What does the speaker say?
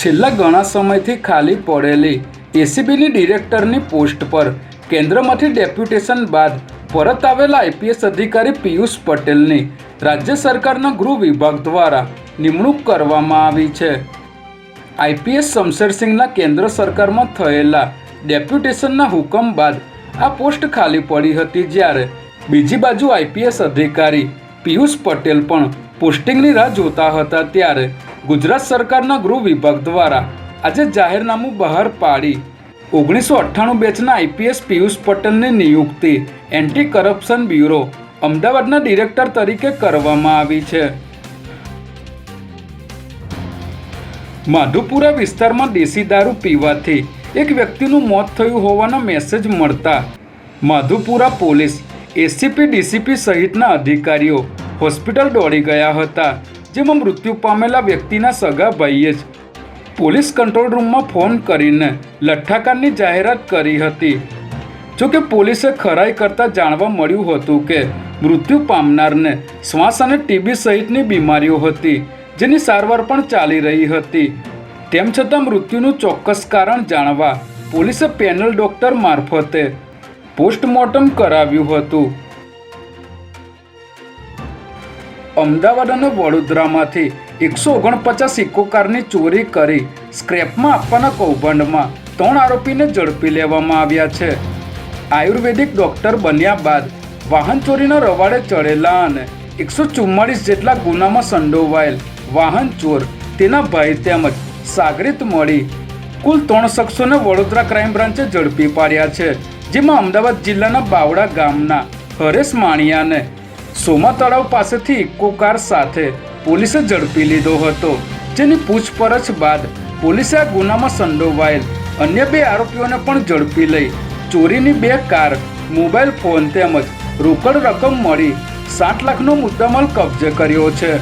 છેલ્લા ઘણા સમયથી ખાલી પડેલી એસીબીની ડિરેક્ટરની પોસ્ટ પર કેન્દ્રમાંથી ડેપ્યુટેશન બાદ પરત આવેલા આઈપીએસ અધિકારી પિયુષ પટેલની રાજ્ય સરકારના ગૃહ વિભાગ દ્વારા નિમણૂક કરવામાં આવી છે. આઈપીએસ શમશેરસિંહના કેન્દ્ર સરકારમાં થયેલા ડેપ્યુટેશનના હુકમ બાદ આ પોસ્ટ ખાલી પડી હતી જ્યારે બીજી બાજુ આઈપીએસ અધિકારી પિયુષ પટેલ પણ પોસ્ટિંગની રાહ જોતા હતા ત્યારે ગુજરાત સરકારના ગૃહ વિભાગ દ્વારા આજે જાહેરનામું બહાર પાડી. ઓગણીસો અઠ્ઠાણું બેચના આઈપીએસ પિયુષ પટેલની નિયુક્તિ એન્ટી કરપ્શન બ્યુરો અમદાવાદના ડિરેક્ટર તરીકે કરવામાં આવી છે. માધુપુરા વિસ્તારમાં દેશી દારૂ પીવાથી એક વ્યક્તિનું મોત થયું હોવાનો મેસેજ મળતા માધુપુરા પોલીસ એસીપી ડીસીપી સહિતના અધિકારીઓ હોસ્પિટલ દોડી ગયા હતા, જેમાં મૃત્યુ પામેલા વ્યક્તિના સગા ભાઈએ જ પોલીસ કંટ્રોલ રૂમમાં ફોન કરીને લઠ્ઠાકારની જાહેરાત કરી હતી. જોકે પોલીસે ખરાઈ કરતાં જાણવા મળ્યું હતું કે મૃત્યુ પામનારને શ્વાસ અને ટીબી સહિતની બીમારીઓ હતી, જેની સારવાર પણ ચાલી રહી હતી. તેમ છતાં મૃત્યુનું ચોક્કસ કારણ જાણવા પોલીસે પેનલ ડોક્ટર મારફતે પોસ્ટમોર્ટમ કરાવ્યું હતું. અમદાવાદ અને વડોદરામાંથી એકસો ઓગણપચાસ ઇકો કારની ચોરી કરી સ્ક્રેપમાં આપવાના કૌભાંડમાં ત્રણ આરોપીને ઝડપી લેવામાં આવ્યા છે. આયુર્વેદિક ડોક્ટર બન્યા બાદ વાહન ચોરીના રવાડે ચડેલા અને એકસો ચુમ્માળીસ જેટલા ગુનામાં સંડોવાયેલ વાહન ચોર તેના ભાઈ તેમજ સાગરીત મળી કુલ ત્રણ શખ્સોને વડોદરા ક્રાઇમ બ્રાન્ચે ઝડપી પાડ્યા છે, જેમાં અમદાવાદ જિલ્લાના બાવડા ગામના હરેશ માણિયાને સોમા તળાવ પાસેથી ઇકો કાર સાથે પોલીસે ઝડપી લીધો હતો, જેની પૂછપરછ બાદ પોલીસે આ ગુનામાં સંડોવાયેલ અન્ય બે આરોપીઓને પણ ઝડપી લઈ ચોરીની બે કાર, મોબાઈલ ફોન તેમજ રોકડ રકમ મળી સાત લાખનો મુદ્દામાલ કબજે કર્યો છે.